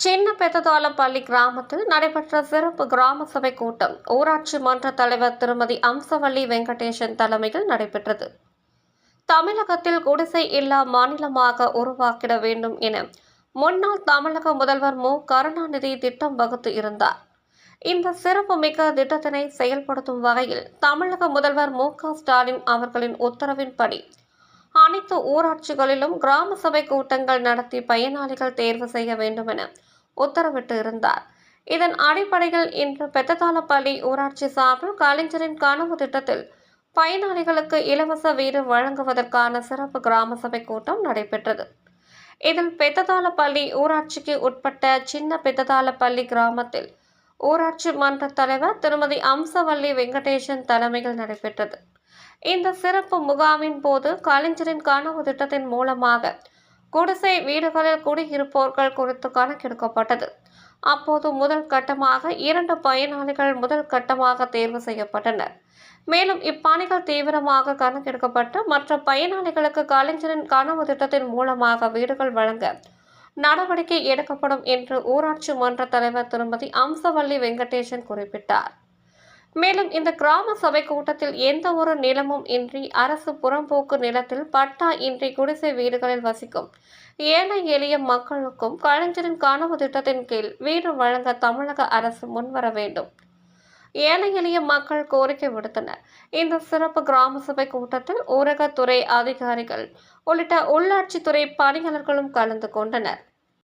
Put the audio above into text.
சின்ன பெத்ததாலப்பள்ளி கிராமத்தில் நடைபெற்ற சிறப்பு கிராம சபை கூட்டம் ஊராட்சி மன்ற தலைவர் திருமதி அம்சவள்ளி வெங்கடேசன் தலைமையில் நடைபெற்றது. தமிழகத்தில் குடிசை இல்லா மாநிலமாக உருவாக்கிட வேண்டும் என முன்னாள் தமிழக முதல்வர் மு. கருணாநிதி திட்டம் வகுத்து இருந்தார். இந்த சிறப்பு மிக்க திட்டத்தினை செயல்படுத்தும் வகையில் தமிழக முதல்வர் மு. க. ஸ்டாலின் அவர்களின் உத்தரவின்படி அனைத்து ஊராட்சிகளிலும் கிராம சபை கூட்டங்கள் நடத்தி பயனாளிகள் தேர்வு செய்ய வேண்டும் என உத்தரவிட்டு இருந்தார். இதன் அடிப்படையில் இன்று பெத்ததாளப்பள்ளி ஊராட்சி சார்பில் கலைஞரின் கனவு திட்டத்தில் பயனாளிகளுக்கு இலவச வீடு வழங்குவதற்கான சிறப்பு கிராம சபை கூட்டம் நடைபெற்றது. இதில் பெத்ததாளப்பள்ளி ஊராட்சிக்கு உட்பட்ட சின்ன பெத்ததாளப்பள்ளி கிராமத்தில் ஊராட்சி மன்ற தலைவர் திருமதி அம்சவள்ளி வெங்கடேசன் தலைமையில் நடைபெற்றது. இந்த சிறப்பு முகாமின் போது கலைஞரின் கனவு திட்டத்தின் மூலமாக குடிசை வீடுகளில் குடியிருப்போர்கள் குறித்து கணக்கெடுக்கப்பட்டது. அப்போது முதல் கட்டமாக இரண்டு பயனாளிகள் முதல் கட்டமாக தேர்வு செய்யப்பட்டனர். மேலும் இப்பணிகள் தீவிரமாக கணக்கெடுக்கப்பட்டு மற்ற பயனாளிகளுக்கு கலைஞரின் கனவு திட்டத்தின் மூலமாக வீடுகள் வழங்க நடவடிக்கை எடுக்கப்படும் என்று ஊராட்சி மன்ற தலைவர் திருமதி அம்சவள்ளி வெங்கடேசன் குறிப்பிட்டார். மேலும் இந்த கிராம சபை கூட்டத்தில் எந்த ஒரு நிலமும் இன்றி அரசு புறம்போக்கு நிலத்தில் பட்டா இன்றி குடிசை வீடுகளில் வசிக்கும் ஏழை எளிய மக்களுக்கும் கலைஞரின் கனவு திட்டத்தின் கீழ் வீடு வழங்க தமிழக அரசு முன்வர வேண்டும். ஏழை எளிய மக்கள் கோரிக்கை விடுத்தனர். இந்த சிறப்பு கிராம சபை கூட்டத்தில் ஊரகத்துறை அதிகாரிகள் உள்ளிட்ட உள்ளாட்சித்துறை பணியாளர்களும் கலந்து கொண்டனர்.